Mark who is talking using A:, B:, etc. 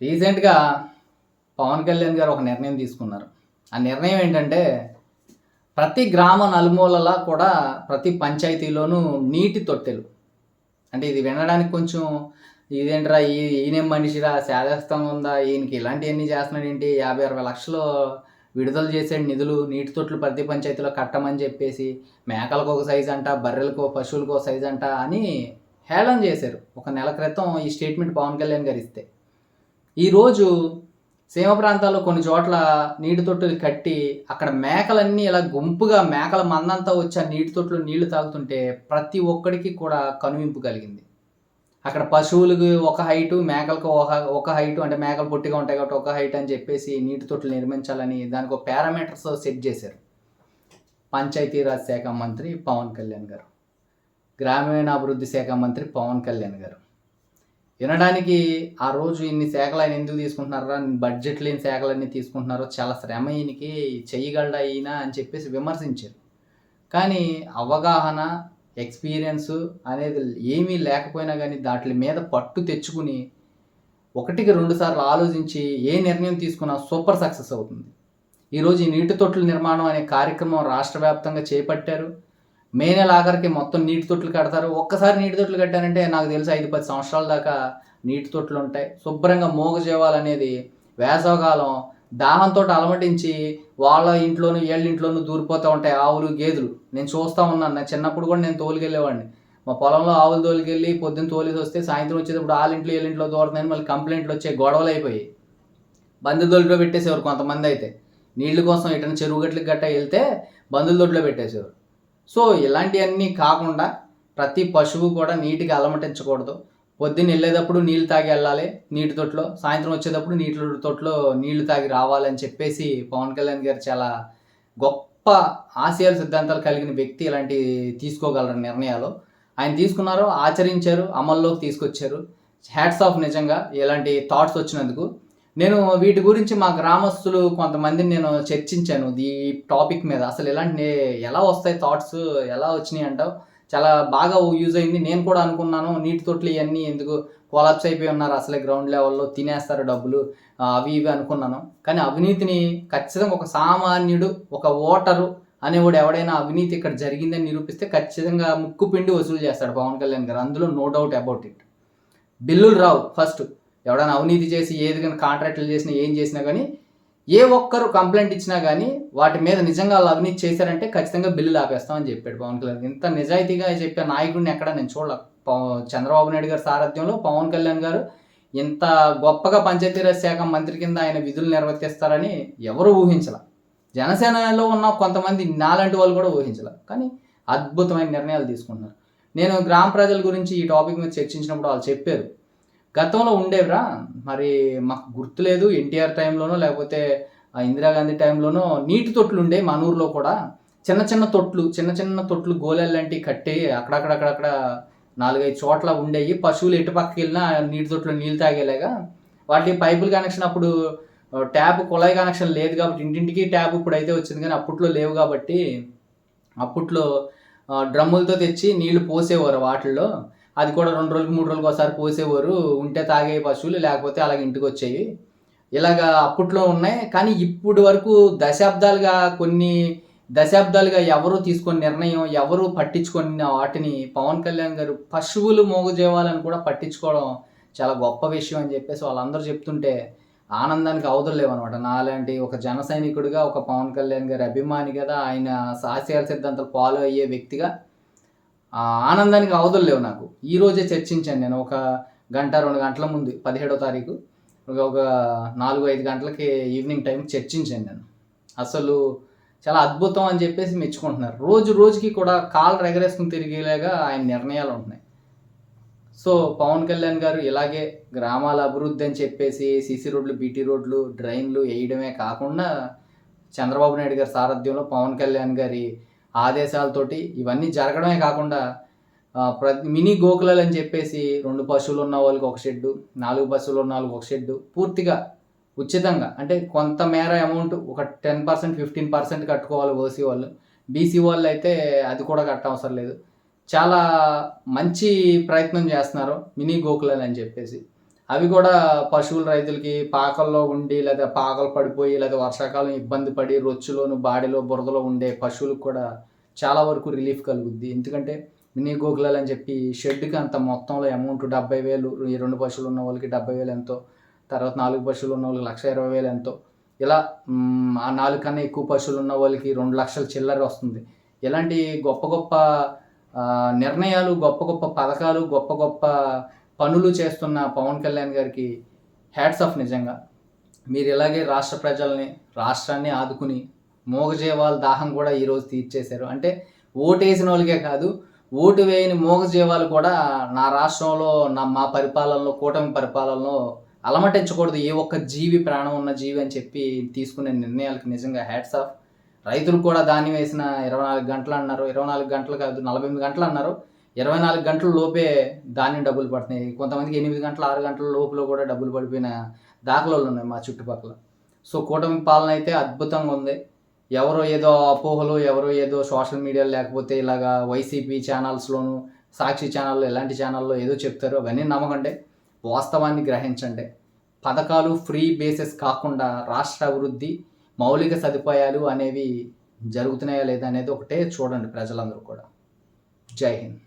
A: రీసెంట్గా పవన్ కళ్యాణ్ గారు ఒక నిర్ణయం తీసుకున్నారు. ఆ నిర్ణయం ఏంటంటే ప్రతి గ్రామ నలుమూలలా కూడా ప్రతి పంచాయతీలోనూ నీటి తొట్టెలు. అంటే ఇది వినడానికి కొంచెం ఇదేంట్రా ఈ ఈయనే మనిషిరా శాదస్తం ఉందా ఈయనకి ఇలాంటివన్నీ చేస్తున్నాడు ఏంటి యాభై అరవై లక్షలు విడుదల చేసాడు నిధులు నీటి తొట్లు ప్రతి పంచాయతీలో కట్టమని చెప్పేసి మేకలకు ఒక సైజు అంట బర్రెలకు పశువులకు ఒక సైజు అంట అని హేళన చేశారు. ఒక నెల క్రితం ఈ స్టేట్మెంట్ పవన్ కళ్యాణ్ గారు ఇస్తే. ఈరోజు సీమ ప్రాంతాల్లో కొన్ని చోట్ల నీటి తొట్టులు కట్టి అక్కడ మేకలన్నీ ఇలా గుంపుగా మేకల మందంతా వచ్చి ఆ నీటి తొట్టులో నీళ్ళు తాగుతుంటే ప్రతి ఒక్కడికి కూడా కనువింపు కలిగింది. అక్కడ పశువులకు ఒక హైటు మేకలకు ఒక ఒక హైటు అంటే మేకలు పొట్టిగా ఉంటాయి కాబట్టి ఒక హైట్ అని చెప్పేసి నీటి తొట్టులు నిర్మించాలని దానికి ఒక పారామీటర్స్ సెట్ చేశారు. పంచాయతీరాజ్ శాఖ మంత్రి పవన్ కళ్యాణ్ గారు గ్రామీణాభివృద్ధి శాఖ మంత్రి పవన్ కళ్యాణ్ గారు. వినడానికి ఆ రోజు ఇన్ని శాఖలు ఆయన ఎందుకు తీసుకుంటున్నారా బడ్జెట్ లేని శాఖలన్నీ తీసుకుంటున్నారో చాలా శ్రమ ఈయనకి చెయ్యగలడా ఈయన అని చెప్పేసి విమర్శించారు. కానీ అవగాహన ఎక్స్పీరియన్స్ అనేది ఏమీ లేకపోయినా కానీ దాటి మీద పట్టు తెచ్చుకుని ఒకటికి రెండు సార్లు ఆలోచించి ఏ నిర్ణయం తీసుకున్నా సూపర్ సక్సెస్ అవుతుంది. ఈరోజు ఈ నీటి తొట్టుల నిర్మాణం అనే కార్యక్రమం రాష్ట్ర వ్యాప్తంగా చేపట్టారు. మే నెల ఆఖరికి మొత్తం నీటి తొట్లు కడతారు. ఒక్కసారి నీటి తొట్లు కట్టారంటే నాకు తెలిసి ఐదు పది సంవత్సరాల దాకా నీటి తొట్లు ఉంటాయి. శుభ్రంగా మోగజేవాలనేది వేసవకాలం దాహంతో అలమటించి వాళ్ళ ఇంట్లోనూ వీళ్ళ ఇంట్లోనూ దూరిపోతూ ఉంటాయి ఆవులు గేదెలు. నేను చూస్తూ ఉన్నాను. నా చిన్నప్పుడు కూడా నేను తోలుకెళ్ళేవాడిని. మా పొలంలో ఆవులు తోలికెళ్ళి పొద్దున్న తోలేసి వస్తే సాయంత్రం వచ్చేటప్పుడు వాళ్ళ ఇంట్లో వీళ్ళ ఇంట్లో దూరుతున్నాయని మళ్ళీ కంప్లైంట్లు వచ్చే గొడవలు అయిపోయి బంధు దొడ్లో పెట్టేసేవారు కొంతమంది అయితే. నీళ్ళ కోసం ఎటైనా చెరువు గట్లకి గట్టా వెళ్తే బంధుల దొడ్లో పెట్టేసేవారు. సో ఇలాంటివన్నీ కాకుండా ప్రతి పశువు కూడా నీటికి అలమటించకూడదు. పొద్దున్న వెళ్ళేటప్పుడు నీళ్ళు తాగి వెళ్ళాలి నీటి తొట్లో సాయంత్రం వచ్చేటప్పుడు నీటి తొట్లో నీళ్ళు తాగి రావాలని చెప్పేసి పవన్ కళ్యాణ్ గారు చాలా గొప్ప ఆశయాలు సిద్ధాంతాలు కలిగిన వ్యక్తి ఇలాంటి తీసుకోగలరు నిర్ణయాలు. ఆయన తీసుకున్నారు ఆచరించారు అమల్లోకి తీసుకొచ్చారు. హ్యాట్స్ ఆఫ్ నిజంగా ఇలాంటి థాట్స్ వచ్చినందుకు. నేను వీటి గురించి మా గ్రామస్తులు కొంతమందిని నేను చర్చించాను. ఈ టాపిక్ మీద అసలు ఇలాంటి ఎలా వస్తాయి థాట్స్ ఎలా వచ్చినాయి అంటావు? చాలా బాగా యూజ్ అయింది. నేను కూడా అనుకున్నాను నీటి తొట్లు ఇవన్నీ ఎందుకు కొలాప్స్ అయిపోయి ఉన్నారు? అసలే గ్రౌండ్ లెవెల్లో తినేస్తారు డబ్బులు. అవి ఇవి అనుకున్నాను. కానీ అవినీతిని ఖచ్చితంగా ఒక సామాన్యుడు ఒక ఓటరు అనేవాడు ఎవడైనా అవినీతి ఇక్కడ జరిగిందని నిరూపిస్తే ఖచ్చితంగా ముక్కు పిండి వసూలు చేస్తాడు పవన్ కళ్యాణ్ గారు. అందులో నో డౌట్ అబౌట్ ఇట్ బిల్లులు రావు ఫస్ట్ ఎవడైనా అవినీతి చేసి ఏది కానీ కాంట్రాక్టులు చేసినా ఏం చేసినా కానీ ఏ ఒక్కరు కంప్లైంట్ ఇచ్చినా కానీ వాటి మీద నిజంగా వాళ్ళు అవినీతి చేశారంటే ఖచ్చితంగా బిల్లులు ఆపేస్తామని చెప్పాడు పవన్ కళ్యాణ్. ఇంత నిజాయితీగా చెప్పే నాయకుడిని ఎక్కడ నేను చూడలే. పవ- చంద్రబాబు నాయుడు గారి సారథ్యంలో పవన్ కళ్యాణ్ గారు ఇంత గొప్పగా పంచాయతీరాజ్ శాఖ మంత్రి కింద ఆయన విధులు నిర్వర్తిస్తారని ఎవరు ఊహించలే. జనసేనలో ఉన్న కొంతమంది నాలాంటి వాళ్ళు కూడా ఊహించలే. కానీ అద్భుతమైన నిర్ణయాలు తీసుకుంటున్నారు. నేను గ్రామ ప్రజల గురించి ఈ టాపిక్ మీద చర్చించినప్పుడు వాళ్ళు చెప్పారు. గతంలో ఉండేవిరా. మరి మాకు గుర్తులేదు ఎన్టీఆర్ టైంలోనో లేకపోతే ఇందిరాగాంధీ టైంలోనో నీటి తొట్లు ఉండే మన ఊర్లో కూడా. చిన్న చిన్న తొట్లు చిన్న చిన్న తొట్లు గోళాలు లాంటివి కట్టి అక్కడక్కడక్కడక్కడ నాలుగైదు చోట్ల ఉండేవి పశువులు ఎటు పక్కకి వెళ్ళినా నీటి తొట్లు నీళ్ళు తాగేలాగా. వాటి పైపులు కనెక్షన్ అప్పుడు ట్యాప్ కుళాయి కనెక్షన్ లేదు కాబట్టి ఇంటింటికి ట్యాప్ ఇప్పుడు అయితే వచ్చింది కానీ అప్పట్లో లేవు కాబట్టి అప్పట్లో డ్రమ్ములతో తెచ్చి నీళ్ళు పోసేవారు వాటిల్లో. అది కూడా రెండు రోజులకు మూడు రోజులకు ఒకసారి పోసేవారు ఉంటే తాగే పశువులు లేకపోతే అలాగే ఇంటికి వచ్చేవి. ఇలాగా అప్పట్లో ఉన్నాయి. కానీ ఇప్పుడు వరకు దశాబ్దాలుగా కొన్ని దశాబ్దాలుగా ఎవరు తీసుకున్న నిర్ణయం ఎవరు పట్టించుకున్న వాటిని పవన్ కళ్యాణ్ గారు పశువులు మోగజేవాలని కూడా పట్టించుకోవడం చాలా గొప్ప విషయం అని చెప్పేసి వాళ్ళందరూ చెప్తుంటే ఆనందానికి అవధులు లేవన్నమాట. నాలాంటి ఒక జన సైనికుడిగా ఒక పవన్ కళ్యాణ్ గారి అభిమాని కదా ఆయన సాహస్యాల సిద్ధాంతాలు ఫాలో అయ్యే వ్యక్తిగా ఆనందానికి అవధులు లేవు నాకు. ఈ రోజే చర్చించాను నేను. ఒక గంట రెండు గంటల ముందు పదిహేడో తారీఖు ఒక నాలుగు ఐదు గంటలకి ఈవినింగ్ టైం చర్చించాను నేను. అసలు చాలా అద్భుతం అని చెప్పేసి మెచ్చుకుంటున్నారు. రోజు రోజుకి కూడా కాలు రెగరేసుకుని తిరిగేలాగా ఆయన నిర్ణయాలు ఉంటున్నాయి. సో పవన్ కళ్యాణ్ గారు ఇలాగే గ్రామాల అభివృద్ధి అని చెప్పేసి సీసీ రోడ్లు బీటీ రోడ్లు డ్రైన్లు వేయడమే కాకుండా చంద్రబాబు నాయుడు గారి సారథ్యంలో పవన్ కళ్యాణ్ గారి ఆదేశాలతోటి ఇవన్నీ జరగడమే కాకుండా ప్రతి మినీ గోకులలు అని చెప్పేసి రెండు పశువులు ఉన్న వాళ్ళకి ఒక షెడ్డు నాలుగు పశువులు ఉన్న వాళ్ళకి ఒక షెడ్డు పూర్తిగా ఉచితంగా. అంటే కొంత మేర అమౌంట్ ఒక టెన్ పర్సెంట్ ఫిఫ్టీన్ పర్సెంట్ కట్టుకోవాలి ఓసీ వాళ్ళు. బీసీ వాళ్ళు అయితే అది కూడా కట్టవసరం లేదు. చాలా మంచి ప్రయత్నం చేస్తున్నారు మినీ గోకులలు అని చెప్పేసి. అవి కూడా పశువుల రైతులకి పాకల్లో ఉండి లేదా పాకలు పడిపోయి లేదా వర్షాకాలం ఇబ్బంది పడి రొచ్చులోను బాడీలో బురదలో ఉండే పశువులకు కూడా చాలా వరకు రిలీఫ్ కలుగుద్ది. ఎందుకంటే మినీ గోకులాలు అని చెప్పి షెడ్కి అంత మొత్తంలో అమౌంట్ డెబ్బై వేలు ఈ రెండు పశువులు ఉన్న వాళ్ళకి డెబ్బై వేలు ఎంతో తర్వాత నాలుగు పశువులు ఉన్న వాళ్ళకి లక్ష ఇరవై వేలు ఎంతో. ఇలా ఆ నాలుగు కన్నా ఎక్కువ పశువులు ఉన్న వాళ్ళకి రెండు లక్షల చిల్లర వస్తుంది. ఇలాంటి గొప్ప గొప్ప నిర్ణయాలు గొప్ప గొప్ప పథకాలు గొప్ప గొప్ప పనులు చేస్తున్న పవన్ కళ్యాణ్ గారికి హ్యాట్స్ ఆఫ్ నిజంగా. మీరు ఇలాగే రాష్ట్ర ప్రజల్ని రాష్ట్రాన్ని ఆదుకుని మూగజీవాల దాహం కూడా ఈరోజు తీర్చేశారు. అంటే ఓటేసిన వాళ్ళకే కాదు ఓటు వేయని మూగజీవాలు కూడా నా రాష్ట్రంలో నా మా పరిపాలనలో కూటమి పరిపాలనలో అలమటించకూడదు. ఏ ఒక్క జీవి ప్రాణం ఉన్న జీవి అని చెప్పి తీసుకునే నిర్ణయాలకు నిజంగా హ్యాట్స్ ఆఫ్. రైతులు కూడా దాన్ని వేసిన ఇరవై నాలుగు గంటలు అన్నారు. ఇరవై నాలుగు గంటలు కాదు నలభై ఎనిమిది గంటలు అన్నారు. ఇరవై నాలుగు గంటల లోపే ధాన్యం డబ్బులు పడుతున్నాయి కొంతమందికి ఎనిమిది గంటల ఆరు గంటల లోపల కూడా డబ్బులు పడిపోయిన దాఖలాలు ఉన్నాయి మా చుట్టుపక్కల. సో కూటమి పాలన అయితే అద్భుతంగా ఉంది. ఎవరో ఏదో అపోహలు ఎవరో ఏదో సోషల్ మీడియా లేకపోతే ఇలాగా వైసీపీ ఛానల్స్లోను సాక్షి ఛానల్లో ఎలాంటి ఛానల్లో ఏదో చెప్తారో అవన్నీ నమ్మకండి. వాస్తవాన్ని గ్రహించండి. పథకాలు ఫ్రీ బేసిస్ కాకుండా రాష్ట్ర అభివృద్ధి మౌలిక సదుపాయాలు అనేవి జరుగుతున్నాయా లేదా అనేది ఒకటే చూడండి ప్రజలందరూ కూడా. जय हिंद।